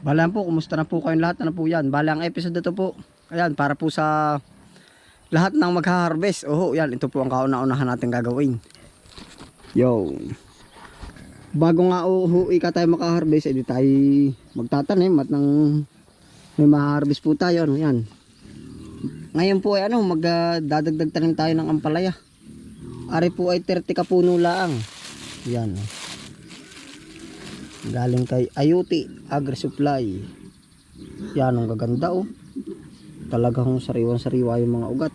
Balang po, kumusta na po kayong lahat? Ano po yan? Balang episode na to po. Ayan, para po sa lahat ng magha-harvest. Oho, yan. Ito po ang kauna-unahan natin gagawin. Yo. Bago nga uho, ika tayo makaharvest, edi tayo magtatanim at nang may maharvest po tayo. Ano, yan. Ngayon po ay ano, magdadagdag tanim tayo ng ampalaya. Ari po ay 30 kapuno laang. Yan. oh. Galing kay Ayuti Agri Supply. Yan ang gaganda oh. Talagang sariwan-sariwa yung mga ugat.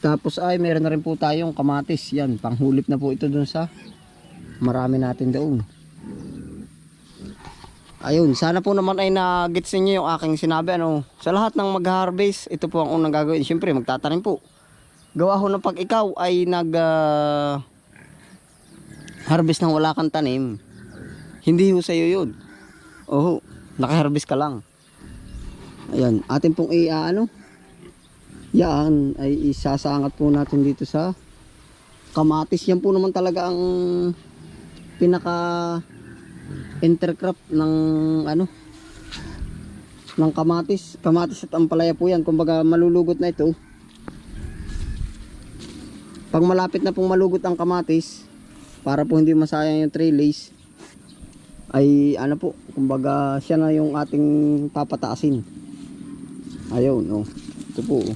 Tapos ay meron na rin po tayong kamatis. Yan, panghulip na po ito dun sa marami natin doon. Ayun, sana po naman ay na-gets ninyo yung aking sinabi. Ano, sa lahat ng mag-harvest, ito po ang unang gagawin. Siyempre, magtatanim po. Gawa ho na pag ikaw ay nag ah, harvest ng wala kang tanim, hindi ho sa'yo yun. Oo, nakaharvest ka lang. Ayan, atin pong i-ano, yan ay isasangat po natin dito sa kamatis. Yan po naman talaga ang pinaka intercrop ng ano ng kamatis. Kamatis at ampalaya po yan. Kumbaga malulugot na ito. Pag malapit na pong malugot ang kamatis, para po hindi masayang yung trellis, ay ano po, kumbaga siya na yung ating papataasin. Ayun, oh. Ito po. oh.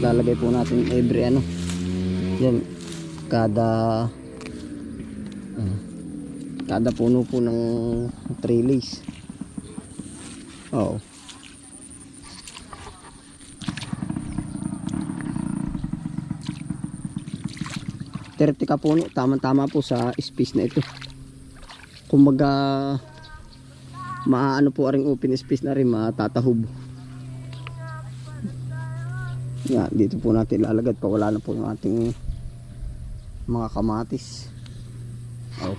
Lalagay po natin every ano. Yan. Kada ah, kada puno po ng trellis. Oo. Terti ka puno, tama-tama po sa space na ito. Kumbaga maano po aring open space na rin matatahob. Yan, dito po natin ilalagay pa wala na po yung ating mga kamatis. Oh.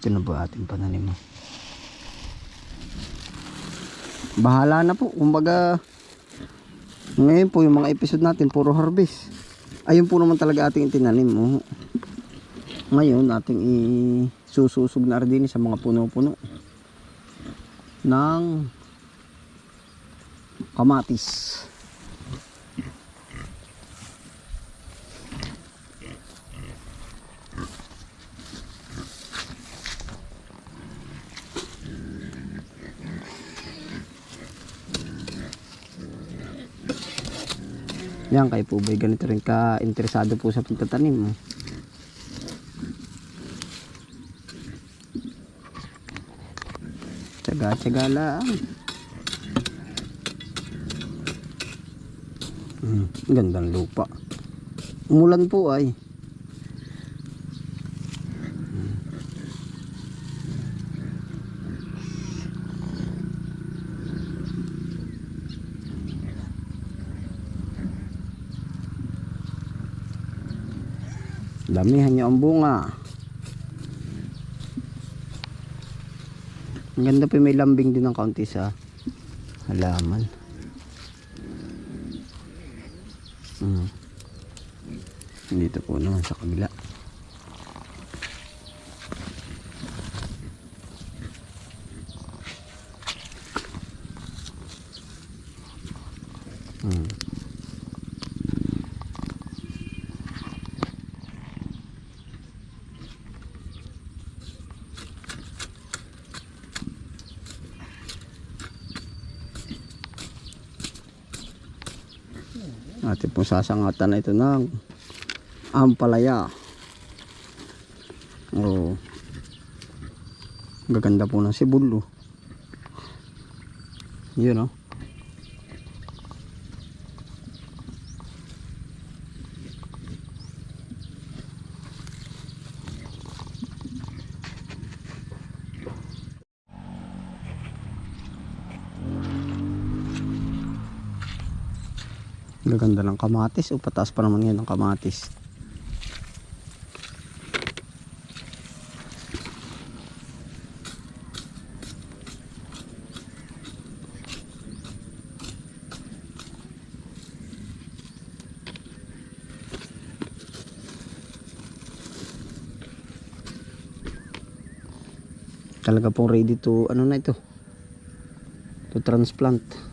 Ito na ba ating pananim? Bahala na po. Kumbaga, ngayon po yung mga episode natin, puro harvest. Ayun po naman talaga ating tinanim. Oh. Ngayon, ating isususog na rin sa mga puno-puno ng kamatis. Yan kay po bay ganito rin ka interesado po sa pagtatanim. Tsaga-tsaga lang. Hmm, gandang lupa. Umulan po ay. Damihan niyo ang bunga. Ang ganda pa may lambing din ng kaunti sa halaman. Mm. Dito po naman sa kabila. Mm. Atin pong sasangatan na ito ng ampalaya. Oh. Gaganda po ng sibulo. Yun oh. ang ganda ng kamatis. O pataas pa naman ngayon ang kamatis. Talaga pong ready to ano na ito? To transplant.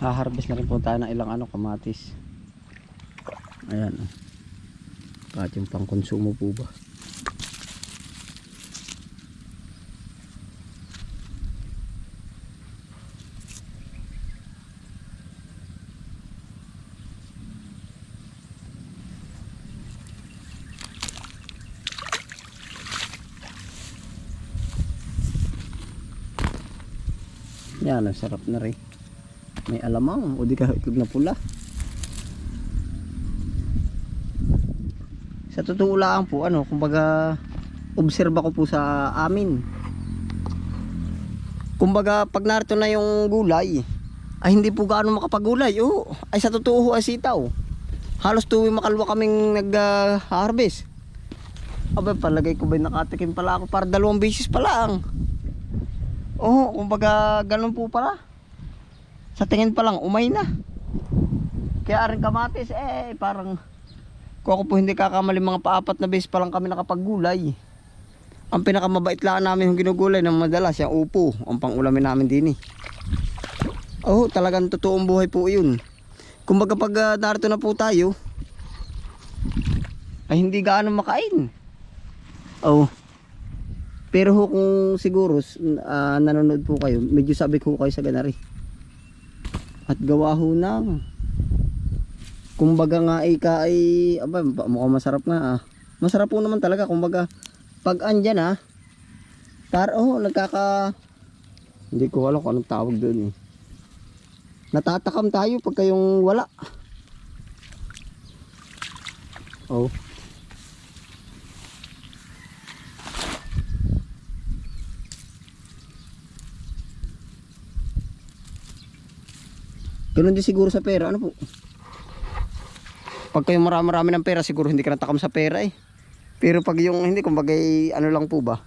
Haharvest na rin po tayo ng ilang ano, kamatis. Ayan. oh. Kahit yung pang konsumo po ba. Yan, ang sarap na rin. May alamang o di ka itlog na pula. Sa totoo lang po, ano, kumbaga, obserba ko po sa amin. Kumbaga, pag narito na yung gulay, ay hindi po gaano makapagulay. Oo, ay sa totoo ho ay sitaw. Halos tuwing makalwa kaming nag-harvest. Aba, palagay ko ba nakatikim pala ako para dalawang beses pa lang. Oo, kumbaga, ganun po pala. Sa tingin pa lang, umay na. Kaya rin kamatis, eh, parang kung ako po hindi kakamali mga paapat na beses pa lang kami nakapaggulay. Ang pinakamabait lang namin yung ginugulay ng madalas, yung upo, ang pangulamin namin din eh. Oo, talagang totoong buhay po yun. Kumbaga pag uh, narito na po tayo, ay hindi gaano makain. Oo. Pero ho kung siguro ah, nanonood po kayo, medyo sabi ko kayo sa ganari. At gawa ho ng kumbaga nga ika ay aba mukhang masarap nga ah. Masarap po naman talaga kumbaga pag andyan ah tar oh nagkaka hindi ko alam kung anong tawag doon eh. Natatakam tayo pag kayong wala. Oh. Ganun din siguro sa pera, ano po? Pag kayo marami-marami ng pera, siguro hindi ka natakam sa pera eh. Pero pag yung hindi, kumbaga eh, ano lang po ba?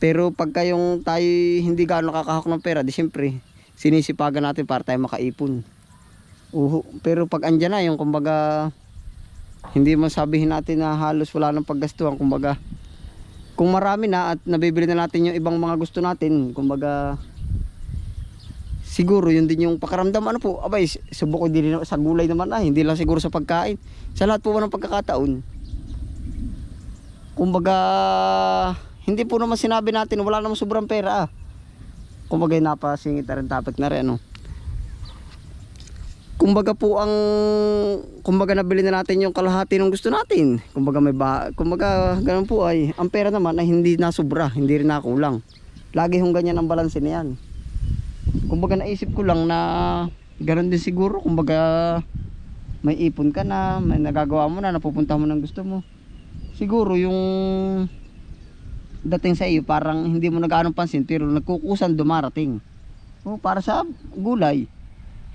Pero pag kayong tayo hindi gaano nakakahak ng pera, di siyempre, sinisipagan natin para tayo makaipon. Uho. Pero pag andyan na, yung kumbaga, hindi mo sabihin natin na halos wala nang paggastuhan, kumbaga, kung marami na at nabibili na natin yung ibang mga gusto natin, kumbaga, siguro yun din yung pakaramdam ano po? Abay subok ko din sa gulay naman ay hindi lang siguro sa pagkain. Sa lahat po ng pagkakataon. Kumbaga hindi po naman sinabi natin wala namang sobrang pera ah. kumbaga napasingit na rin topic na rin ano. Kumbaga po ang kumbaga nabili na natin yung kalahati ng gusto natin. Kumbaga may ba kumbaga ganun po ay ang pera naman ay hindi na sobra hindi rin nakulang lagi hong ganyan ang balanse na yan kumbaga naisip ko lang na ganoon din siguro. Kumbaga may ipon ka na may nagagawa mo na napupunta mo ng gusto mo. Siguro yung dating sa iyo parang hindi mo nagaanong pansin pero nagkukusan dumarating. O para sa gulay.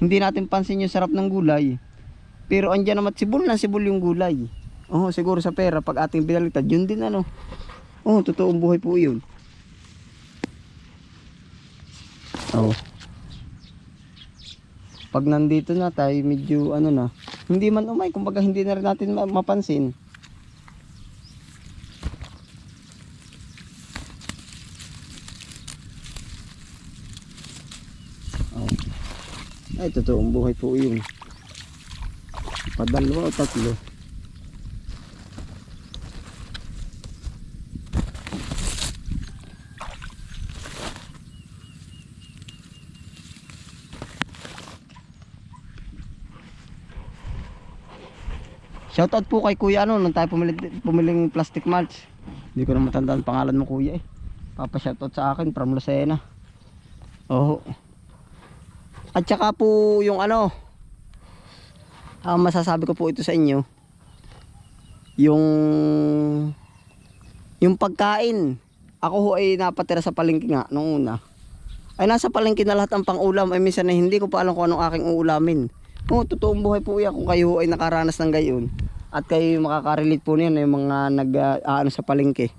Hindi natin pansin yung sarap ng gulay pero andyan naman sibol na sibol yung gulay. Oh siguro sa pera pag ating binaliktad yun din ano. Oh totoong buhay po yun Oh. pag nandito na tayo medyo ano na, hindi man umay, kumbaga hindi na rin natin ma- mapansin. Oh. Ay, totoong buhay po yun. Padalwa o tatlo. Shoutout po kay Kuya ano, nung tayo pumili, pumiling plastic mulch. Hindi ko na matandaan pangalan mo Kuya eh. Papa shoutout sa akin from Lucena. Oo. At saka po yung ano, ang masasabi ko po ito sa inyo, yung yung pagkain. Ako ho ay napatira sa palengke nga nung una. Ay nasa palengke na lahat ang pang-ulam ay minsan na hindi ko pa alam kung anong aking uulamin. Oo, totoong buhay po yan kung kayo ay nakaranas ng gayon. At kayo makakarelate po niyan yung mga nag ah, ano sa palengke.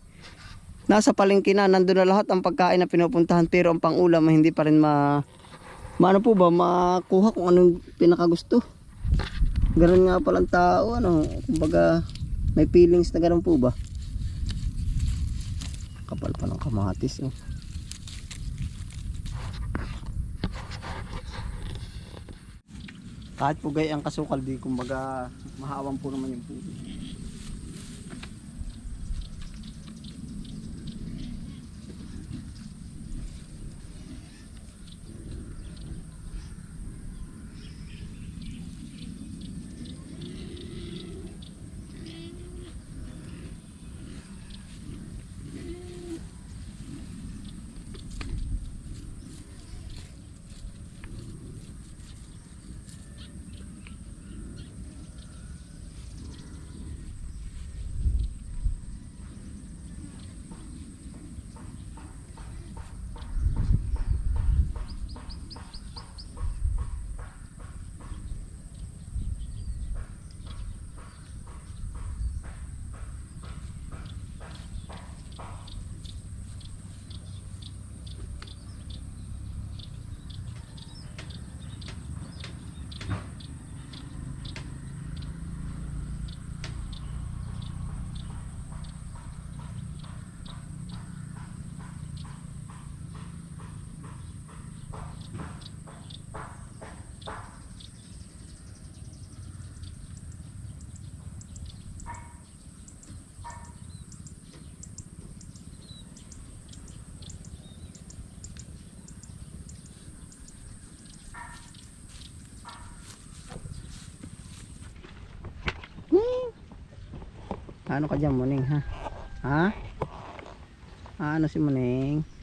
Nasa palengke na, nandun na lahat ang pagkain na pinupuntahan pero ang pang-ulam hindi pa rin ma maano po ba makuha kung anong pinakagusto. Ganun nga palang tao ano, kumbaga may feelings na ganun po ba? Kapal pa ng kamatis oh. Kahit po gay ang kasukal di kumbaga mahawan po naman yung puso. Ano ka dyan, Muning, ha? Ha? Ano si Muning?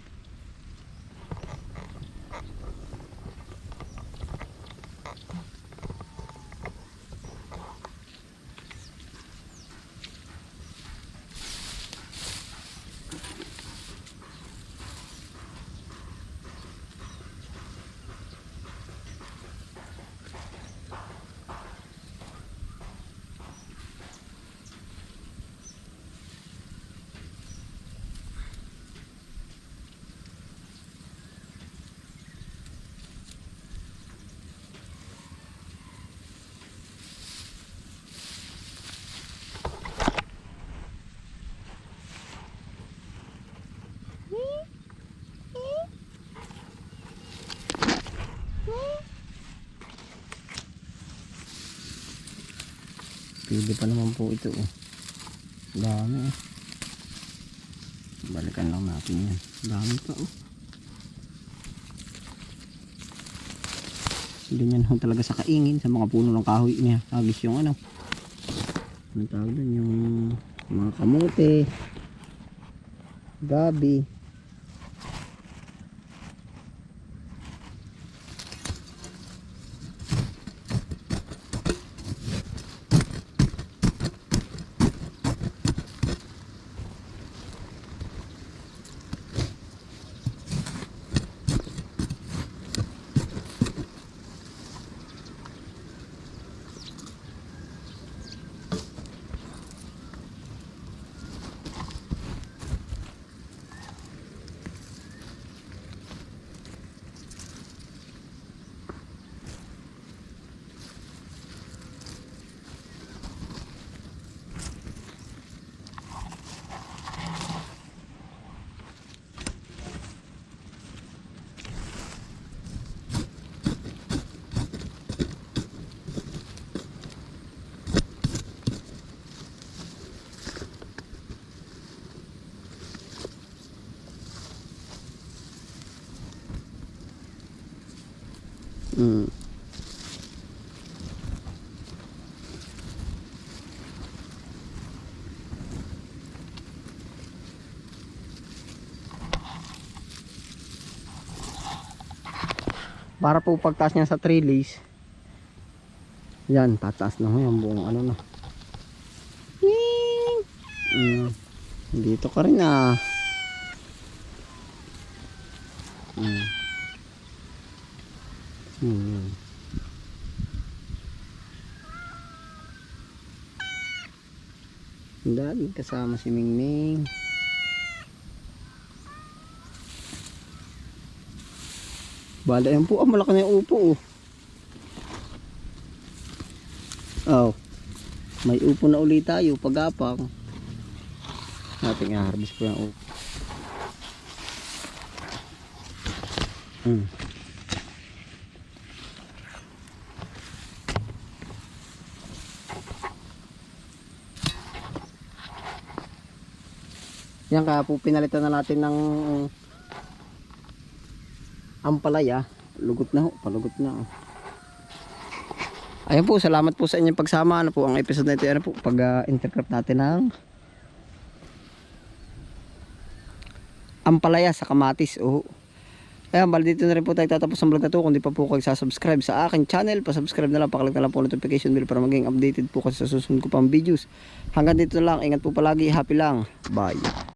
Pwede pa naman po ito, oh. Dami, eh. Balikan lang natin yan. Dami pa, oh. Ganyan ho talaga sa kaingin, sa mga puno ng kahoy niya. Agis yung ano. Anong tawag doon? Yung mga kamote. Gabi. Mm. Para po pagtaas niya sa trellis. Yan, tataas na yung buong ano na. Ying! Mm. Dito ka rin ah. Mm. Hmm. Dali kasama si Mingming. Bala yan po. Ah, malaki na yung upo oh. Oh. May upo na ulit tayo. Pagapang. Nating i-harvest po yung upo. Hmm. Yan kaya po pinalitan na natin ng ampalaya. Lugot na ho, palugot na. oh. Ayan po, salamat po sa inyong pagsama. Ano po ang episode na ito? Ano po, pag uh, intercraft natin ng ampalaya sa kamatis. Oh. Ayan, bali dito na rin po tayo tatapos ang vlog na to. Kung di pa po kayo subscribe sa akin channel, pa-subscribe na lang, pakalik na lang po notification bell para maging updated po kasi sa susunod ko pang videos. Hanggang dito na lang, ingat po palagi, happy lang. Bye.